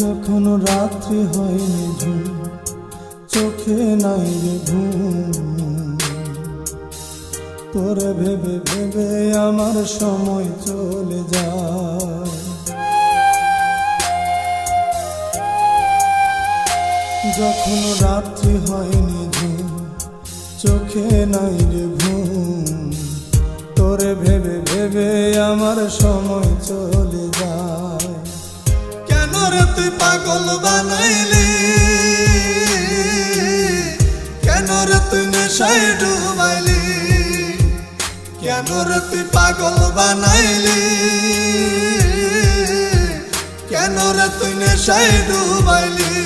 যখন রাত্রি হয় নিধু চোখে নাই রে ঘুম। তোরে ভেবে ভেবে আমার সময় চলে যায়। যখন রাত্রি হয় নিঝুম চোখে নাই রে ঘুম। তোরে ভেবে ভেবে আমার সময় চলে যায়। কেন রে তুই পাগল বানাইলি? কেন রে তুই নেশায় ডুবাইলি? কেন রে তুই পাগল বানাইলি? কেন রে তুই নেশায় ডুবাইলি?